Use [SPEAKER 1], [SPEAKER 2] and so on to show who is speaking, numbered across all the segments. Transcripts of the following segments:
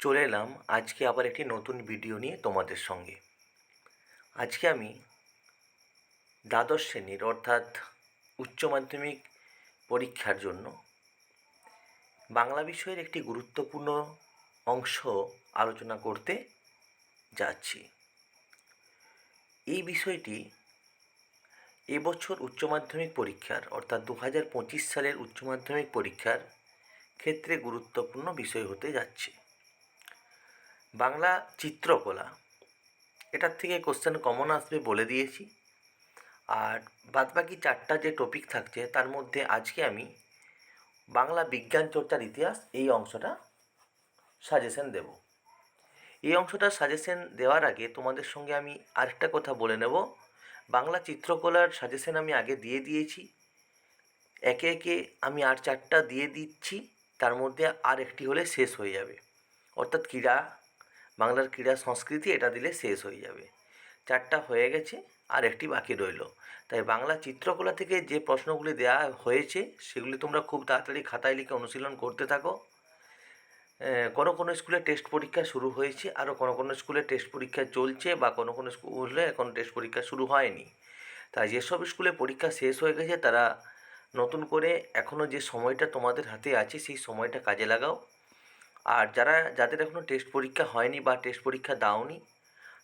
[SPEAKER 1] চলে এলাম আজকে আবার একটি নতুন ভিডিও নিয়ে তোমাদের সঙ্গে। আজকে আমি দ্বাদশ শ্রেণির অর্থাৎ উচ্চ মাধ্যমিক পরীক্ষার জন্য বাংলা বিষয়ের একটি গুরুত্বপূর্ণ অংশ আলোচনা করতে যাচ্ছি। এই বিষয়টি এবছর উচ্চ মাধ্যমিক পরীক্ষার অর্থাৎ দু হাজার পঁচিশ সালের উচ্চ মাধ্যমিক পরীক্ষার ক্ষেত্রে গুরুত্বপূর্ণ বিষয় হতে যাচ্ছে। বাংলা চিত্রকলা। এটার থেকে কোশ্চেন কমন আসবে বলে দিয়েছি। আর বাদবাকি চারটা যে টপিক থাকছে, তার মধ্যে আজকে আমি বাংলা বিজ্ঞান চর্চার ইতিহাস এই অংশটা সাজেশন দেব। এই অংশটা সাজেশন দেওয়ার আগে তোমাদের সঙ্গে আমি আরেকটা কথা বলে নেব। বাংলা চিত্রকলার সাজেশন আমি আগে দিয়ে দিয়েছি। একে একে আমি আর চারটা দিয়ে দিচ্ছি। তার মধ্যে আর একটি হলে শেষ হয়ে যাবে। অর্থাৎ ক্রীড়া বাংলার ক্রীড়া সংস্কৃতি এটা দিলে শেষ হয়ে যাবে। চারটা হয়ে গেছে, আর একটি বাকি রইল। তাই বাংলা চিত্রকলা থেকে যে প্রশ্নগুলি দেওয়া হয়েছে, সেগুলি তোমরা খুব তাড়াতাড়ি খাতায় লিখে অনুশীলন করতে থাকো। কোনো কোনো স্কুলে টেস্ট পরীক্ষা শুরু হয়েছে আরও কোনো কোনো স্কুলে টেস্ট পরীক্ষা চলছে, বা কোনো কোনো স্কুলে এখন টেস্ট পরীক্ষা শুরু হয়নি। তাই যেসব স্কুলে পরীক্ষা শেষ হয়ে গেছে, তারা নতুন করে এখনও যে সময়টা তোমাদের হাতে আছে, সেই সময়টা কাজে লাগাও। আর যারা, যাদের এখনও টেস্ট পরীক্ষা হয়নি বা টেস্ট পরীক্ষা দাওনি,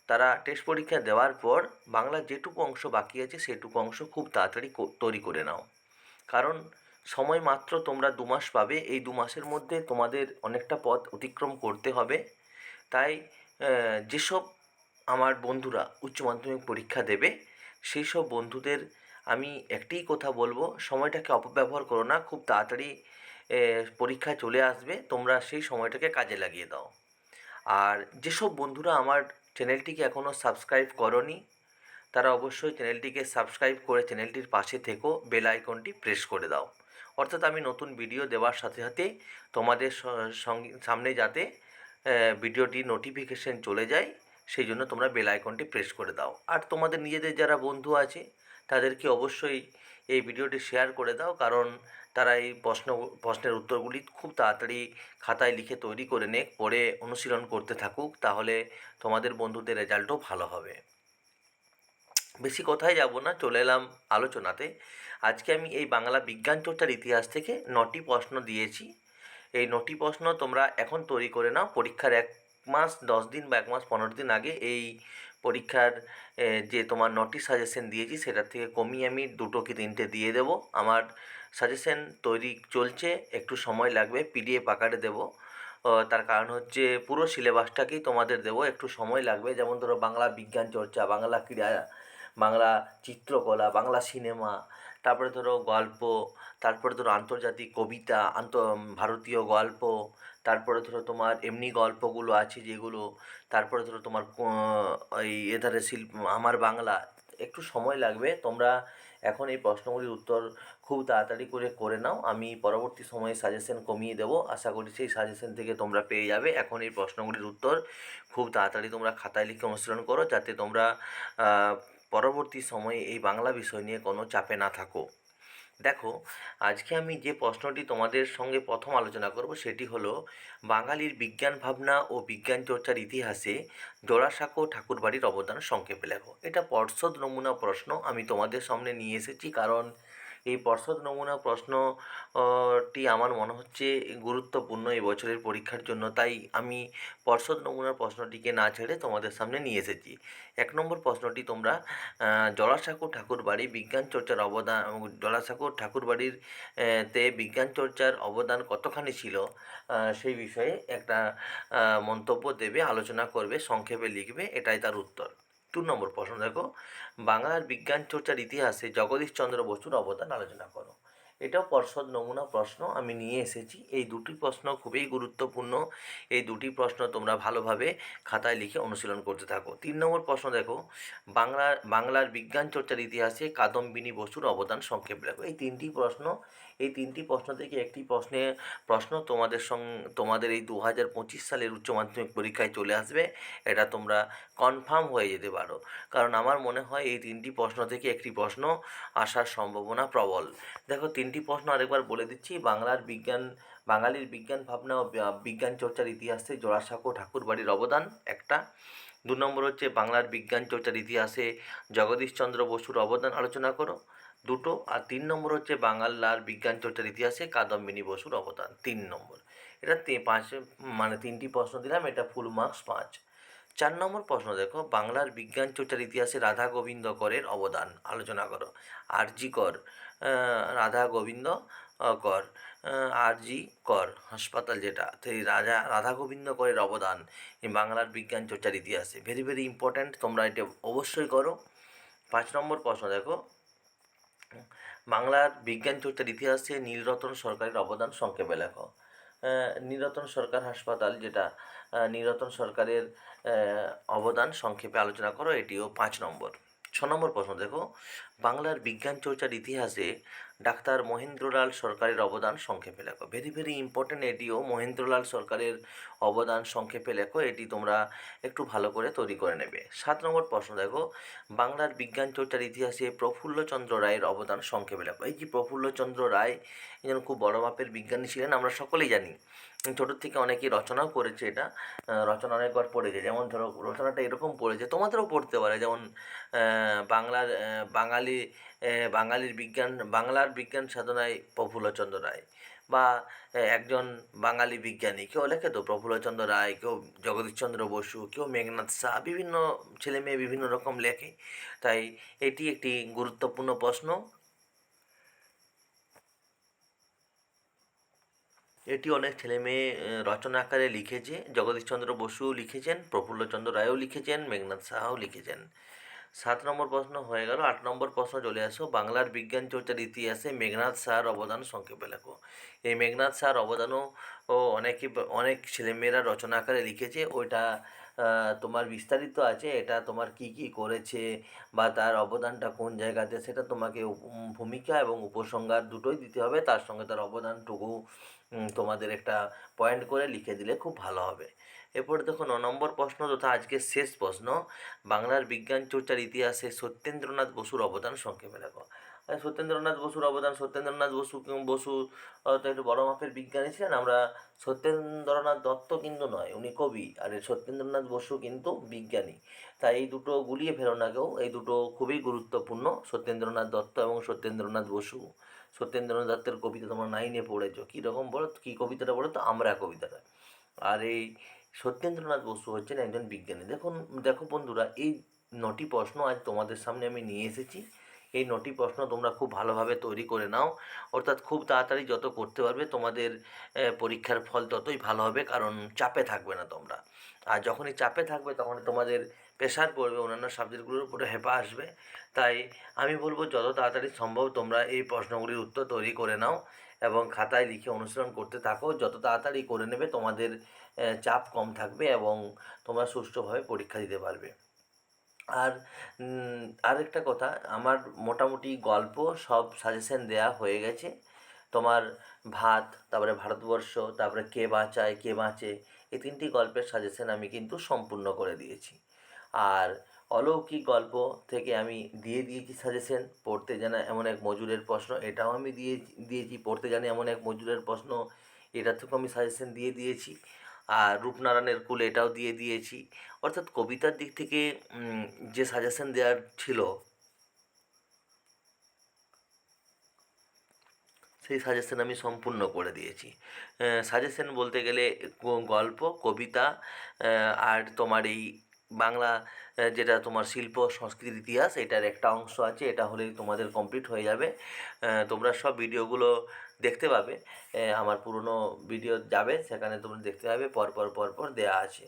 [SPEAKER 1] তারা টেস্ট পরীক্ষা দেওয়ার পর বাংলার যেটুকু অংশ বাকি আছে, সেটুকু অংশ খুব তাড়াতাড়ি তৈরি করে নাও। কারণ সময় মাত্র তোমরা দু মাস পাবে, এই দু মাসের মধ্যে তোমাদের অনেকটা পথ অতিক্রম করতে হবে। তাই যেসব আমার বন্ধুরা উচ্চ মাধ্যমিক পরীক্ষা দেবে সেই সব বন্ধুদের আমি একটিই কথা বলব, সময়টাকে অপব্যবহার করো না, খুব তাড়াতাড়ি পরীক্ষা চলে আসবে, তোমরা সেই সময়টাকে কাজে লাগিয়ে দাও। আর যেসব বন্ধুরা আমার চ্যানেলটিকে এখনও সাবস্ক্রাইব করনি, তারা অবশ্যই চ্যানেলটিকে সাবস্ক্রাইব করে চ্যানেলটির পাশে থেকো, বেল আইকনটি প্রেস করে দাও। অর্থাৎ আমি নতুন ভিডিও দেওয়ার সাথে সাথে তোমাদের সঙ্গে, সামনে যাতে ভিডিওটি নোটিফিকেশন চলে যায় সেই জন্য তোমরা বেল আইকনটি প্রেস করে দাও। আর তোমাদের নিজেদের যারা বন্ধু আছে, তাদেরকে অবশ্যই এই ভিডিওটি শেয়ার করে দাও, কারণ তারা এই প্রশ্ন, প্রশ্নের উত্তরগুলি খুব তাড়াতাড়ি খাতায় লিখে তৈরি করে নে পরে অনুশীলন করতে থাকুক, তাহলে তোমাদের বন্ধুদের রেজাল্টও ভালো হবে। বেশি কথায় যাব না, চলে এলাম আলোচনাতে। আজকে আমি এই বাংলা বিজ্ঞান চর্চার ইতিহাস থেকে নটি প্রশ্ন দিয়েছি। এই নটি প্রশ্ন তোমরা এখন তৈরি করে নাও, পরীক্ষার এক মাস, দশ দিন বা এক মাস, পনেরো দিন আগে এই পরীক্ষার যে তোমার নটি সাজেশন দিয়েছি সেটার থেকে কমিয়ে আমি দুটো কি তিনটে দিয়ে দেবো। আমার সাজেশন তৈরি চলছে, একটু সময় লাগবে পিডিএফ আকারে দেবো। তার কারণ হচ্ছে পুরো সিলেবাসটাকেই তোমাদের দেবো, একটু সময় লাগবে। যেমন ধরো বাংলা বিজ্ঞান চর্চা, বাংলা ক্রীড়া, বাংলা চিত্রকলা, বাংলা সিনেমা তারপরে ধরো গল্প, তারপরে ধরো আন্তর্জাতিক কবিতা, আন্ত, ভারতীয় গল্প তারপরে ধরো তোমার এমনি গল্পগুলো আছে যেগুলো, তারপরে ধরো তোমার ওই এধারে শিল্প আমার বাংলা, একটু সময় লাগবে, তোমরা এখন এই প্রশ্নগুলির উত্তর খুব তাড়াতাড়ি করে করে নাও, আমি পরবর্তী সময়ে সাজেশন কমিয়ে দেবো, আশা করি সেই সাজেশন থেকে তোমরা পেয়ে যাবে, এখন এই প্রশ্নগুলির উত্তর খুব তাড়াতাড়ি তোমরা খাতায় লিখে অনুশীলন করো, যাতে তোমরা পরবর্তী সময়ে এই বাংলা বিষয় নিয়ে কোনো চাপে না থাকো। দেখো, আজকে আমি যে প্রশ্নটি তোমাদের সঙ্গে প্রথম আলোচনা করব সেটি হলো, বাঙালির বিজ্ঞান ভাবনা ও বিজ্ঞান চর্চার ইতিহাসে জোড়াসাঁকো ঠাকুরবাড়ির অবদান সংক্ষেপে লেখো। এটা পর্ষদ নমুনা প্রশ্ন আমি তোমাদের সামনে নিয়ে এসেছি কারণ এই পর্ষদ নমুনা প্রশ্নটি আমার মনে হচ্ছে গুরুত্বপূর্ণ এই বছরের পরীক্ষার জন্য। তাই আমি পর্ষদ নমুনার প্রশ্নটিকে না ছেড়ে তোমাদের সামনে নিয়ে এসেছি। এক নম্বর প্রশ্নটি তোমরা জলাসাঁকো ঠাকুরবাড়ি বিজ্ঞান চর্চার অবদান জলাসাঁকো ঠাকুরবাড়ির তে বিজ্ঞান চর্চার অবদান কতখানি ছিল সেই বিষয়ে একটা মন্তব্য দেবে, আলোচনা করবে, সংক্ষেপে লিখবে, এটাই তার উত্তর। দু নম্বর প্রশ্ন, দেখো, বাংলার বিজ্ঞান চর্চার ইতিহাসে জগদীশচন্দ্র বসুর অবদান আলোচনা করো। এটাও পর্ষদ নমুনা প্রশ্ন, আমি নিয়ে এসেছি। এই দুটি প্রশ্ন খুবই গুরুত্বপূর্ণ। এই দুটি প্রশ্ন তোমরা ভালোভাবে খাতায় লিখে অনুশীলন করতে থাকো। তিন নম্বর প্রশ্ন, দেখো, বাংলার বাংলার বিজ্ঞান চর্চার ইতিহাসে কাদম্বিনী বসুর অবদান সংক্ষেপ লেখো এই তিনটি প্রশ্ন এই তিনটি প্রশ্ন থেকে একটি প্রশ্নে প্রশ্ন তোমাদের সং, তোমাদের এই দু হাজার পঁচিশ সালের উচ্চ মাধ্যমিক পরীক্ষায় চলে আসবে, এটা তোমরা কনফার্ম হয়ে যেতে পারো। কারণ আমার মনে হয় এই তিনটি প্রশ্ন থেকে একটি প্রশ্ন আসার সম্ভাবনা প্রবল। দেখো, তিনটি প্রশ্ন আরেকবার বলে দিচ্ছি, বাংলার বিজ্ঞান, বাঙালির বিজ্ঞান ভাবনা ও বিজ্ঞান চর্চার ইতিহাসে জোড়াসাঁকো ঠাকুরবাড়ির অবদান একটা। দু নম্বর হচ্ছে, বাংলার বিজ্ঞান চর্চার ইতিহাসে জগদীশচন্দ্র বসুর অবদান আলোচনা করো। দুটো আর তিন নম্বর হচ্ছে বাংলার বিজ্ঞান চর্চার ইতিহাসে কাদম্বিনী বসুর অবদান তিন নম্বর। এটা পাঁচ মানে তিনটি প্রশ্ন দিলাম এটা ফুল মার্কস পাঁচ। চার নম্বর প্রশ্ন দেখো বাংলার বিজ্ঞান চর্চার ইতিহাসে রাধা গোবিন্দ করের অবদান আলোচনা করো। আরজি কর রাধা গোবিন্দ কর আহ, আরজি কর হাসপাতাল যেটা সেই রাজা রাধা গোবিন্দ করের অবদান বাংলার বিজ্ঞান চর্চার ইতিহাসে। ভেরি ভেরি ইম্পর্ট্যান্ট তোমরা এটা অবশ্যই করো। পাঁচ নম্বর প্রশ্ন দেখো বাংলার বিজ্ঞান চর্চার ইতিহাসে নীলরতন সরকারের অবদান সংক্ষেপে লেখো। নীলরতন সরকার হাসপাতাল, যেটা নীলরতন সরকারের অবদান সংক্ষেপে আলোচনা করো, এটিও পাঁচ নম্বর। ছ নম্বর প্রশ্ন দেখো। বাংলার বিজ্ঞান চর্চার ইতিহাসে ডাক্তার মহেন্দ্রলাল সরকারের অবদান সংক্ষেপে লেখো। ভেরি ভেরি ইম্পর্ট্যান্ট এটিও মহেন্দ্রলাল সরকারের অবদান সংক্ষেপে লেখো। এটি তোমরা একটু ভালো করে তৈরি করে নেবে। সাত নম্বর প্রশ্ন দেখো। বাংলার বিজ্ঞান চর্চার ইতিহাসে প্রফুল্লচন্দ্র রায়ের অবদান সংক্ষেপে লেখো। এই যে প্রফুল্লচন্দ্র রায় একজন খুব বড় মাপের বিজ্ঞানী ছিলেন আমরা সকলেই জানি। ছোটোর থেকে অনেকেই রচনাও করেছে এটা রচনা অনেকবার পড়েছে। যেমন ধরো রচনাটা এরকম পড়েছে তোমাদেরও পড়তে পারে। যেমন বাংলার আহ, বাঙালি বাঙালির বিজ্ঞান, বাংলার বিজ্ঞান সাধনায় প্রফুল্লচন্দ্র রায় বা একজন বাঙালি বিজ্ঞানী। কেউ লেখে তো প্রফুল্লচন্দ্র রায়, কেউ জগদীশচন্দ্র বসু, কেউ মেঘনাথ শাহ বিভিন্ন ছেলে মেয়ে বিভিন্ন রকম লেখে। তাই এটি একটি গুরুত্বপূর্ণ প্রশ্ন। এটি অনেক ছেলে মেয়ে রচনা আকারে লিখেছে। জগদীশচন্দ্র বসুও লিখেছেন, প্রফুল্লচন্দ্র রায়ও লিখেছেন, মেঘনাথ সাহাও লিখেছেন। সাত নম্বর প্রশ্ন হয়ে গেল। আট নম্বর প্রশ্ন চলে আসো। বাংলার বিজ্ঞান চর্চার ইতিহাসে মেঘনাথ সাহার অবদান সংক্ষেপে লেখো। এই মেঘনাথ সাহার অবদানও অনেকে অনেক ছেলেমেয়েরা রচনা আকারে লিখেছে। ওইটা তোমার বিস্তারিত আছে। এটা তোমার কি কি করেছে বা তার অবদানটা কোন জায়গাতে সেটা তোমাকে ভূমিকা এবং উপসংহার দুটোই দিতে হবে। তার সঙ্গে তার অবদানটুকু তোমাদের একটা পয়েন্ট করে লিখে দিলে খুব ভালো হবে। এরপরে দেখো ন নম্বর প্রশ্ন তথা আজকের শেষ প্রশ্ন। বাংলার বিজ্ঞান চর্চার ইতিহাসে সত্যেন্দ্রনাথ বসুর অবদান সংক্ষেপে আর সত্যেন্দ্রনাথ বসুর অবদান, সত্যেন্দ্রনাথ বসু বসু তো একটু বড় মাপের বিজ্ঞানী ছিলেন। আমরা সত্যেন্দ্রনাথ দত্ত কিন্তু নয়, উনি কবি। আর সত্যেন্দ্রনাথ বসু কিন্তু বিজ্ঞানী। তাই এই দুটো গুলিয়ে ফেলো না কেউ। এই দুটো খুবই গুরুত্বপূর্ণ, সত্যেন্দ্রনাথ দত্ত এবং সত্যেন্দ্রনাথ বসু। সত্যেন্দ্রনাথ দত্তের কবিতা তোমরা নাইনে পড়েছো। কীরকম বলো, কী কবিতাটা বলো তো? আমরা কবিতাটা। আর এই সত্যেন্দ্রনাথ বসু হচ্ছেন একজন বিজ্ঞানী। দেখুন, দেখো বন্ধুরা, এই নটি প্রশ্ন আজ তোমাদের সামনে আমি নিয়ে এসেছি। এই নটি প্রশ্ন তোমরা খুব ভালোভাবে তৈরি করে নাও। অর্থাৎ খুব তাড়াতাড়ি যত করতে পারবে, তোমাদের পরীক্ষার ফল ততই ভালো হবে, কারণ চাপে থাকবে না তোমরা। আর যখনই চাপে থাকবে, তখনই তোমাদের প্রেশার পড়বে, অন্যান্য সাবজেক্টগুলোর উপরে হেপা আসবে। তাই আমি বলব, যত তাড়াতাড়ি সম্ভব তোমরা এই প্রশ্নগুলির উত্তর তৈরি করে নাও এবং খাতায় লিখে অনুসরণ করতে থাকো। যত তাড়াতাড়ি করে নেবে, তোমাদের চাপ কম থাকবে এবং তোমরা সুষ্ঠুভাবে পরীক্ষা দিতে পারবে। আর আরেকটা কথা, আমার মোটামুটি গল্প সব সাজেশন দেয়া হয়ে গেছে। তোমার ভাত, তারপরে ভারতবর্ষ, তারপরে কে বাঁচায়, কে বাঁচে, এই তিনটি গল্পের সাজেশন আমি কিন্তু সম্পূর্ণ করে দিয়েছি। আর অলৌকিক গল্প থেকে আমি দিয়ে দিয়েছি সাজেশন পড়তে জানা এমন এক মজুরের প্রশ্ন, এটাও আমি দিয়ে দিয়েছি, পড়তে জানি এমন এক মজুরের প্রশ্ন এটা থেকেও আমি সাজেশন দিয়ে দিয়েছি। আর রূপনারায়ণের কুল এটাও দিয়ে দিয়েছি। অর্থাৎ কবিতার দিক থেকে যে সাজেশন দেওয়ার ছিল, সেই সাজেশন আমি সম্পূর্ণ করে দিয়েছি। সাজেশন বলতে গেলে গল্প, কবিতা আর তোমার এই বাংলা যেটা তোমার শিল্প, সংস্কৃতির ইতিহাস, এটার একটা অংশ আছে, এটা হলেই তোমাদের কমপ্লিট হয়ে যাবে। তোমরা সব ভিডিওগুলো দেখতে পাবে। আমার পুরনো ভিডিও যাবে, সেখানে তোমরা দেখতে পাবে পরপর পরপর পর পর দেওয়া আছে।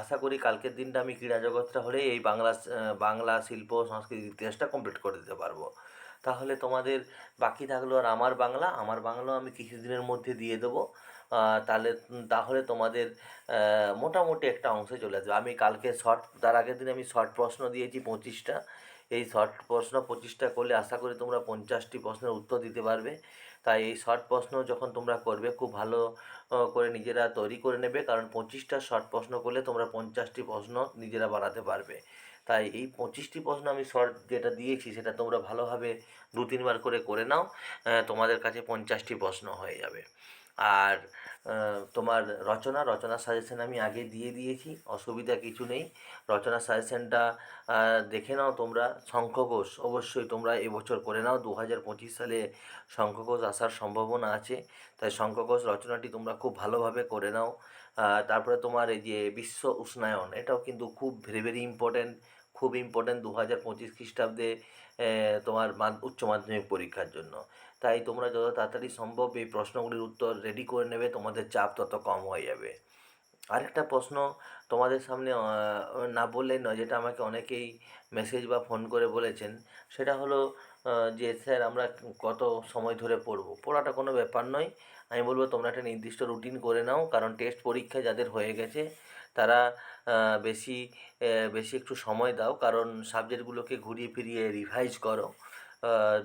[SPEAKER 1] আশা করি কালকের দিনটা আমি ক্রীড়া জগৎটা হলে এই বাংলা বাংলা শিল্প সংস্কৃতির ইতিহাসটা কমপ্লিট করে দিতে পারব। তাহলে তোমাদের বাকি থাকল আর আমার বাংলা, আমার বাংলাও আমি কিছুদিনের মধ্যে দিয়ে দেবো। তাহলে তাহলে তোমাদের মোটামুটি একটা অংশে চলে আসবে। আমি কালকে শর্ট তার আগের দিন আমি শর্ট প্রশ্ন দিয়েছি পঁচিশটা। এই শর্ট প্রশ্ন পঁচিশটা করলে আশা করি তোমরা পঞ্চাশটি প্রশ্নের উত্তর দিতে পারবে। তাই এই শর্ট প্রশ্ন যখন তোমরা করবে, খুব ভালো করে নিজেরা তৈরি করে নেবে। কারণ পঁচিশটা শর্ট প্রশ্ন করলে তোমরা পঞ্চাশটি প্রশ্ন নিজেরা বানাতে পারবে। তাই এই পঁচিশটি প্রশ্ন আমি শর্ট যেটা দিয়েছি, সেটা তোমরা ভালোভাবে দু তিনবার করে করে নাও তোমাদের কাছে পঞ্চাশটি প্রশ্ন হয়ে যাবে। আর তোমার রচনা রচনা সাজেশন আমি আগে দিয়ে দিয়েছি, অসুবিধা কিছু নেই। রচনা সাজেশনটা দেখে নাও তোমরা শঙ্খঘোষ অবশ্যই তোমরা এবছর করে নাও দু হাজার পঁচিশ সালে শঙ্খঘোষ আসার সম্ভাবনা আছে। তাই শঙ্খঘোষ রচনাটি তোমরা খুব ভালোভাবে করে নাও। তারপরে তোমার এই যে বিশ্ব উষ্ণায়ন, এটাও কিন্তু খুব ভেরি ভেরি ইম্পর্ট্যান্ট খুব ইম্পর্ট্যান্ট দু হাজার পঁচিশ খ্রিস্টাব্দে তোমার উচ্চ মাধ্যমিক পরীক্ষার জন্য। তাই তোমরা যত তাড়াতাড়ি সম্ভব এই প্রশ্নগুলির উত্তর রেডি করে নেবে, তোমাদের চাপ তত কম হয়ে যাবে। আরেকটা প্রশ্ন তোমাদের সামনে না বললেই নয়, যেটা আমাকে অনেকেই মেসেজ বা ফোন করে বলেছেন, সেটা হলো যে স্যার আমরা কত সময় ধরে পড়ব? পড়াটা কোনো ব্যাপার নয়। আমি বলব তোমরা একটা নির্দিষ্ট রুটিন করে নাও, কারণ টেস্ট পরীক্ষা যাদের হয়ে গেছে তারা বেশি বেশি একটু সময় দাও। কারণ সাবজেক্টগুলোকে ঘুরিয়ে ফিরিয়ে রিভাইজ করো।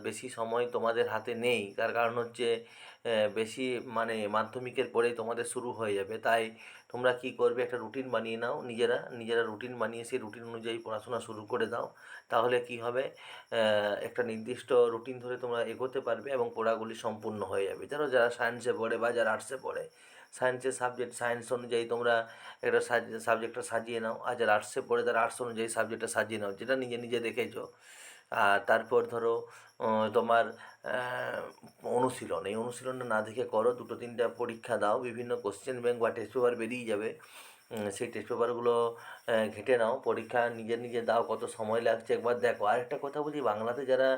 [SPEAKER 1] বেশি সময় তোমাদের হাতে নেই। তার কারণ হচ্ছে বেশি মানে মাধ্যমিকের পরেই তোমাদের শুরু হয়ে যাবে। তাই তোমরা কি করবে? একটা রুটিন বানিয়ে নাও নিজেরা। নিজেরা রুটিন বানিয়ে সেই রুটিন অনুযায়ী পড়াশোনা শুরু করে দাও। তাহলে কি হবে? একটা নির্দিষ্ট রুটিন ধরে তোমরা এগোতে পারবে এবং পড়াগুলি সম্পূর্ণ হয়ে যাবে। ধরো যারা সায়েন্সে পড়ে বা যারা আর্টসে পড়ে সায়েন্সের সাবজেক্ট সায়েন্স অনুযায়ী তোমরা একটা সাবজেক্টটা সাজিয়ে নাও। আর যারা আর্টসে পড়ে তারা আর্টস অনুযায়ী সাবজেক্টটা সাজিয়ে নাও, যেটা নিজে নিজে দেখেছ। আর তারপর ধরো তোমার অনুশীলন। এই অনুশীলনটা না দেখে করো, দুটো তিনটা পরীক্ষা দাও, বিভিন্ন কোশ্চেন ব্যাংক বা টেস্ট পেপার বেরিয়ে যাবে। সেই টেস্ট পেপারগুলো ঘেঁটে নাও, পরীক্ষা নিজে নিজে দাও, কত সময় লাগছে। একবার দেখো। আরেকটা কথা বলি, বাংলাতে যারা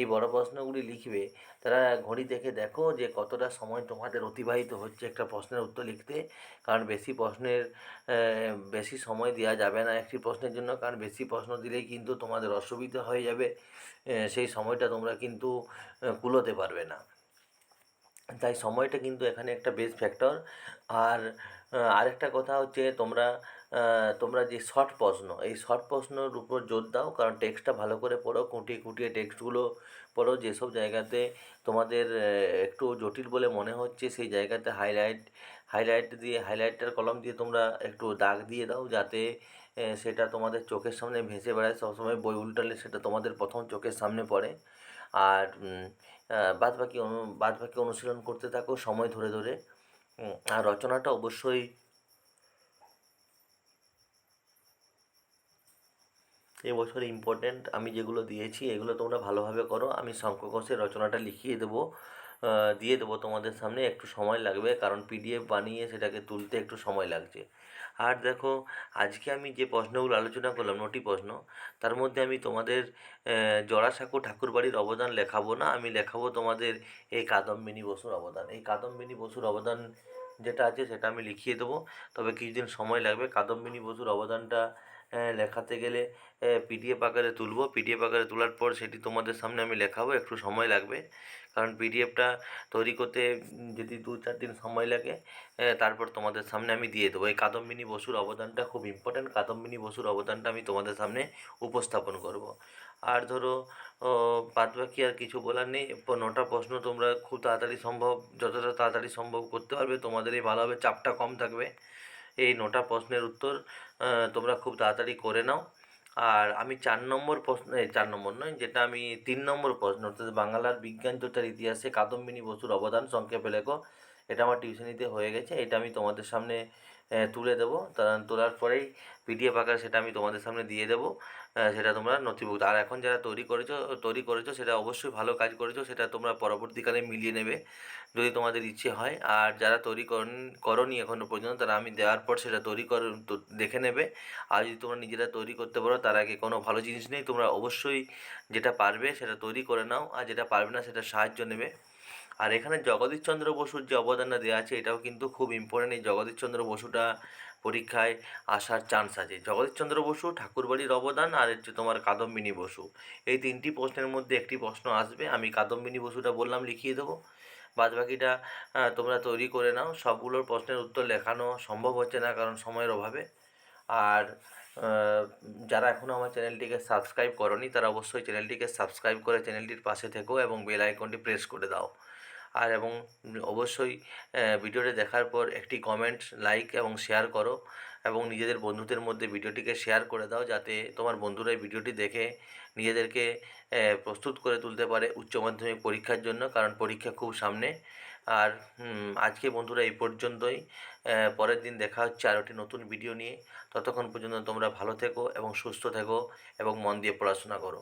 [SPEAKER 1] এই বড় প্রশ্নগুলি লিখবে, তারা ঘড়ি দেখে দেখো যে কতটা সময় তোমাদের অতিবাহিত হচ্ছে একটা প্রশ্নের উত্তর লিখতে। কারণ বেশি প্রশ্নের বেশি সময় দেওয়া যাবে না একটি প্রশ্নের জন্য, কারণ বেশি প্রশ্ন দিলেই কিন্তু তোমাদের অসুবিধা হয়ে যাবে সেই সময়টা তোমরা কিন্তু কুলোতে পারবে না। তাই সময়টা কিন্তু এখানে একটা বেস ফ্যাক্টর আর আরেকটা কথা হচ্ছে তোমরা তোমরা যে শর্ট প্রশ্ন, এই শর্ট প্রশ্নর উপর জোর দাও, কারণ টেক্সটটা ভালো করে পড়ো, খুঁটিয়ে খুঁটিয়ে টেক্সটগুলো পড়ো যেসব জায়গাতে তোমাদের একটু জটিল বলে মনে হচ্ছে, সেই জায়গাতে হাইলাইট হাইলাইট দিয়ে হাইলাইটার কলম দিয়ে তোমরা একটু দাগ দিয়ে দাও, যাতে সেটা তোমাদের চোখের সামনে ভেসে বেড়ায়। সবসময় বই উল্টালে সেটা তোমাদের প্রথম চোখের সামনে পড়ে। আর বাদ বাকি বাদ বাকি অনুশীলন করতে থাকো সময় ধরে ধরে। আর রচনাটা অবশ্যই এবছর ইম্পর্ট্যান্ট আমি যেগুলো দিয়েছি, এগুলো তোমরা ভালোভাবে করো। আমি শঙ্করঘোষের রচনাটা লিখিয়ে দেবো। দিয়ে দেবো তোমাদের সামনে, একটু সময় লাগবে, কারণ পিডিএফ বানিয়ে সেটাকে তুলতে একটু সময় লাগছে। আর দেখো, আজকে আমি যে প্রশ্নগুলো আলোচনা করলাম, নটি প্রশ্ন, তার মধ্যে আমি তোমাদের জোড়াসাঁকো ঠাকুরবাড়ির অবদান লেখাবো না, আমি লেখাবো তোমাদের এই কাদম্বিনী বসুর অবদান। এই কাদম্বিনী বসুর অবদান যেটা আছে সেটা আমি লিখিয়ে দেবো। তবে কিছুদিন সময় লাগবে, কাদম্বিনী বসুর অবদানটা লেখাতে গেলে পিডিএফ আকারে তুলবো। পিডিএফ আকারে তোলার পর সেটি তোমাদের সামনে আমি লেখাবো, একটু সময় লাগবে। কারণ পিডিএফটা তৈরি করতে যদি দু চার দিন সময় লাগে তারপর তোমাদের সামনে আমি দিয়ে দেবো। এই কাদম্বিনী বসুর অবদানটা খুব ইম্পর্ট্যান্ট কাদম্বিনী বসুর অবদানটা আমি তোমাদের সামনে উপস্থাপন করব। আর ধরো বাদ বাকি আর কিছু বলার নেই। নটা প্রশ্ন তোমরা খুব তাড়াতাড়ি সম্ভব, যতটা তাড়াতাড়ি সম্ভব করতে পারবে। তোমাদের এই ভালোভাবে চাপটা কম থাকবে। এই নটা প্রশ্নের উত্তর তোমরা খুব তাড়াতাড়ি করে নাও। আর আমি চার নম্বর প্রশ্ন চার নম্বর নয়, যেটা আমি তিন নম্বর প্রশ্ন, অর্থাৎ বাংলার বিজ্ঞান চর্চার ইতিহাসে কাদম্বিনী বসুর অবদান সংক্ষেপে লেখো। এটা আমার টিউশনিতে হয়ে গেছে, এটা আমি তোমাদের সামনে তুলে দেবো। তোলার পরেই পিডিএফ আকারে সেটা আমি তোমাদের সামনে দিয়ে দেবো সেটা তোমরা নথিভুক্ত। আর এখন যারা তৈরি করেছ তৈরি করেছ, সেটা অবশ্যই ভালো কাজ করেছ, সেটা তোমরা পরবর্তীকালে মিলিয়ে নেবে, যদি তোমাদের ইচ্ছে হয়। আর যারা তৈরি করনি এখনও পর্যন্ত, তারা আমি দেওয়ার পর সেটা তৈরি কর দেখে নেবে। আর যদি তোমরা নিজেরা তৈরি করতে পারো, তার আগে কোনো ভালো জিনিস নেই, তোমরা অবশ্যই যেটা পারবে সেটা তৈরি করে নাও, আর যেটা পারবে না সেটা সাহায্য নেবে। আর এখানে জগদীশচন্দ্র বসুর যে অবদানটা দেওয়া আছে, এটাও কিন্তু খুব ইম্পর্টেন্ট এই জগদীশচন্দ্র বসুটা পরীক্ষায় আসার চান্স আছে। জগদীশচন্দ্র বসু ঠাকুরবাড়ির অবদান আর হচ্ছে তোমার কাদম্বিনী বসু। এই তিনটি প্রশ্নের মধ্যে একটি প্রশ্ন আসবে, আমি কাদম্বিনী বসুটা বললাম, লিখিয়ে দেবো। বাদ বাকিটা তোমরা তৈরি করে নাও। সবগুলোর প্রশ্নের উত্তর লেখানো সম্ভব হচ্ছে না কারণ সময়ের অভাবে। আর যারা এখনও আমার চ্যানেলটিকে সাবস্ক্রাইব করনি, তারা অবশ্যই চ্যানেলটিকে সাবস্ক্রাইব করে চ্যানেলটির পাশে থেকো এবং বেল আইকনটি প্রেস করে দাও। আর এবং অবশ্যই ভিডিওটি দেখার পর একটি কমেন্ট লাইক এবং শেয়ার করো এবং নিজেদের বন্ধুদের মধ্যে ভিডিওটিকে শেয়ার করে দাও যাতে তোমার বন্ধুরা এই ভিডিওটি দেখে নিজেদেরকে প্রস্তুত করে তুলতে পারে উচ্চ মাধ্যমিক পরীক্ষার জন্য কারণ পরীক্ষা খুব সামনে। আর আজকে বন্ধুরা এই পর্যন্তই পরের দিন দেখা হচ্ছে আর একটি নতুন ভিডিও নিয়ে। ততক্ষণ পর্যন্ত তোমরা ভালো থেকো এবং সুস্থ থেকো এবং মন দিয়ে পড়াশোনা করো।